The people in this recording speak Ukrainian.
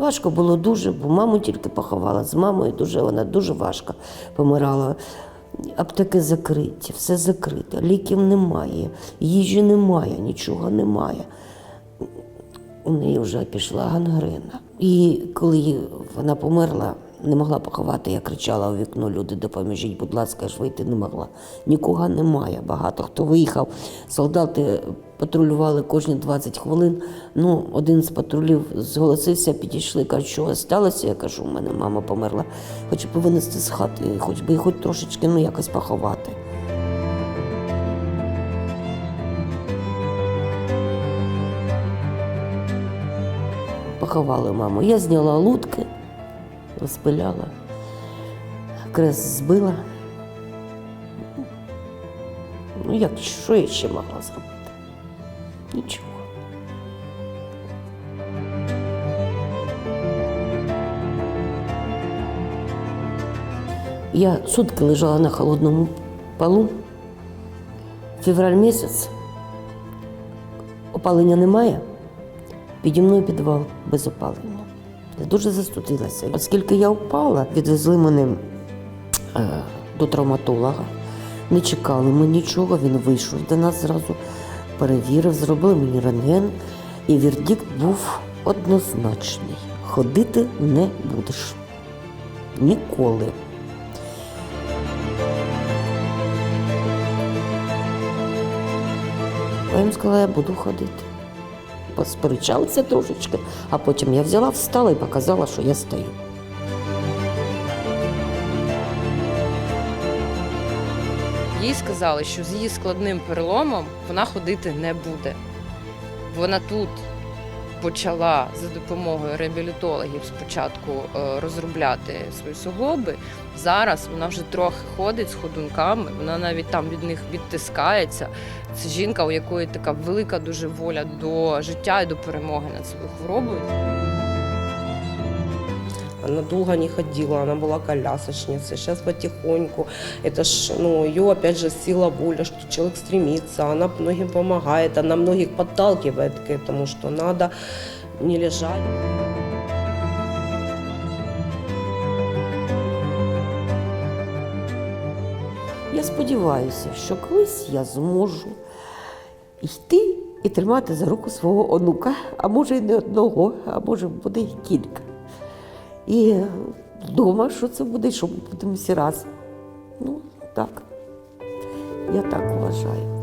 Важко було дуже, бо маму тільки поховала. З мамою дуже вона дуже важко помирала. Аптеки закриті, все закрите, ліків немає, їжі немає, нічого немає. У неї вже пішла гангрена. І коли вона померла, не могла поховати, я кричала у вікно, люди, допоможіть, будь ласка, я ж вийти не могла. Нікого немає. Багато хто виїхав. Солдати патрулювали кожні 20 хвилин. Ну, один з патрулів зголосився, підійшли, кажуть, що сталося. Я кажу, у мене мама померла. Хочу винести з хати, хоч би хоч трошечки ну, якось поховати. Поховали маму. Я зняла лутки, розпиляла, крест збила. Ну, як, що я ще могла зробити? Нічого. Я сутки лежала на холодному полу. Февраль місяць. Опалення немає. Піді мною підвал без опалення. Я дуже застудилася. Оскільки я впала, відвезли мене е, до травматолога. Не чекали ми нічого, він вийшов до нас зразу, перевірив, зробили мені рентген, і вердикт був однозначний. Ходити не будеш. Ніколи. Я їм сказала, я буду ходити. Посперечалися трошечки, а потім я взяла, встала і показала, що я стою. Їй сказали, що з її складним переломом вона ходити не буде. Вона тут почала за допомогою реабілітологів спочатку е, розробляти свої суглоби. Зараз вона вже трохи ходить з ходунками, вона навіть там від них відтискається. Це жінка, у якої така велика дуже воля до життя і до перемоги над своєю хворобою. Она долго не ходила, она была колясочницей. Сейчас потихоньку. Это ж, ну, ее, опять же, сила воли, что человек стремится, она многим помогает, она многих подталкивает к этому, что надо не лежать. Я сподіваюся, що колись я зможу йти і тримати за руку свого онука, а може й не одного, а може буде й кілька. І вдома, що це буде, що ми будемо всі раз. Ну, так. Я так вважаю.